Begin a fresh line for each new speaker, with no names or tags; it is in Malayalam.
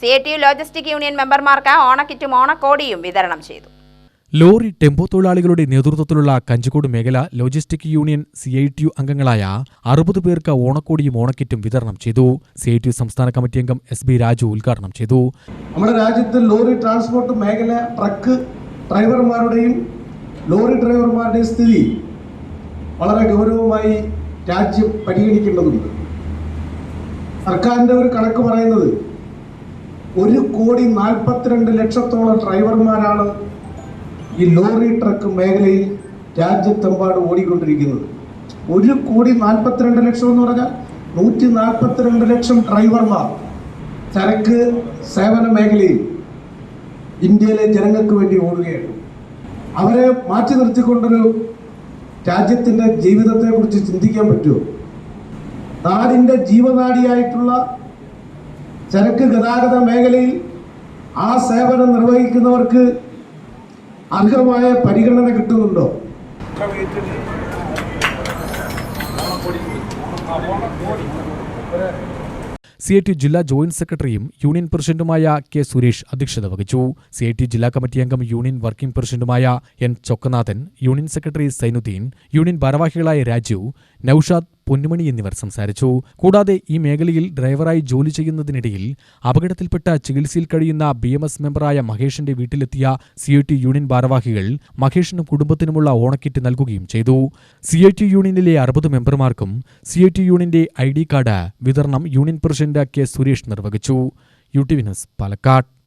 C A T U logistic union മെമ്പർമാർക്ക് ഓണക്കിറ്റും ഓണക്കോടിയും വിതരണം ചെയ്തു.
ലോറി ടെമ്പോ തൊഴിലാളികളുടെ നേതൃത്വത്തിലുള്ള കഞ്ചിക്കോട് മേഖല logistic union C I T U അംഗങ്ങളായ അറുപത് പേർക്ക് ഓണക്കോടിയും ഓണക്കിറ്റും വിതരണം ചെയ്തു. സി ഐ ടി യു സംസ്ഥാന കമ്മിറ്റി അംഗം എസ് ബി രാജു ഉദ്ഘാടനം ചെയ്തു.
നമ്മുടെ രാജ്യത്ത് ലോറി ട്രാൻസ്പോർട്ട് മേഖല ട്രക്ക് ഡ്രൈവർമാരുടെയും ലോറി ഡ്രൈവർമാരുടെയും സ്ഥിതി വളരെ ഗൗരവമായി രാജ്യം പരിഗണിക്കേണ്ടതുണ്ട്. സർക്കാരിന്റെ ഒരു കണക്ക് പറയുന്നത് ഒരു കോടി നാൽപ്പത്തിരണ്ട് ലക്ഷത്തോളം ഡ്രൈവർമാരാണ് ഈ ലോറി ട്രക്ക് മേഖലയിൽ രാജ്യത്തെമ്പാട് ഓടിക്കൊണ്ടിരിക്കുന്നത്. ഒരു കോടി നാൽപ്പത്തിരണ്ട് ലക്ഷം എന്ന് പറഞ്ഞാൽ നൂറ്റി നാൽപ്പത്തിരണ്ട് ലക്ഷം ഡ്രൈവർമാർ ചരക്ക് സേവന മേഖലയിൽ ഇന്ത്യയിലെ ജനങ്ങൾക്ക് വേണ്ടി ഓടുകയാണ്. അവരെ മാറ്റി നിർത്തിക്കൊണ്ടൊരു രാജ്യത്തിന്റെ ജീവിതത്തെക്കുറിച്ച് ചിന്തിക്കാൻ പറ്റുമോ? നാടിന്റെ ജീവനാഡിയായിട്ടുള്ള ചരക്ക് ഗതാഗത മേഖലയിൽ ആ സേവനം നിർവഹിക്കുന്നവർക്ക് അർഹമായ പരിഗണന കിട്ടുന്നുണ്ടോ?
സി ഐ ടി ജില്ലാ ജോയിന്റ് സെക്രട്ടറിയും യൂണിയൻ പ്രസിഡന്റുമായ കെ സുരേഷ് അധ്യക്ഷത വഹിച്ചു. സി ഐ ടി ജില്ലാ കമ്മിറ്റി അംഗം യൂണിയൻ വർക്കിംഗ് പ്രസിഡന്റുമായ N Chokkanathan union secretary Sainuddin union ഭാരവാഹികളായ രാജു നൌഷാദ് പൊന്നുമണി എന്നിവർ സംസാരിച്ചു. കൂടാതെ ഈ മേഖലയിൽ ഡ്രൈവറായി ജോലി ചെയ്യുന്നതിനിടയിൽ അപകടത്തിൽപ്പെട്ട ചികിത്സയിൽ കഴിയുന്ന ബി എം എസ് മെമ്പറായ മഹേഷിന്റെ വീട്ടിലെത്തിയ സി ഐ ടി യൂണിയൻ ഭാരവാഹികൾ മഹേഷിനും കുടുംബത്തിനുമുള്ള ഓണക്കിറ്റ് നൽകുകയും ചെയ്തു. സി ഐ ടി യൂണിയനിലെ അറുപത് മെമ്പർമാർക്കും സി ഐ ടി യൂണിയന്റെ ഐ ഡി കാർഡ് വിതരണം യൂണിയൻ പ്രസിഡന്റ് കെ സുരേഷ് നിർവഹിച്ചു. യു ടി വിനസ് പാലക്കാട്.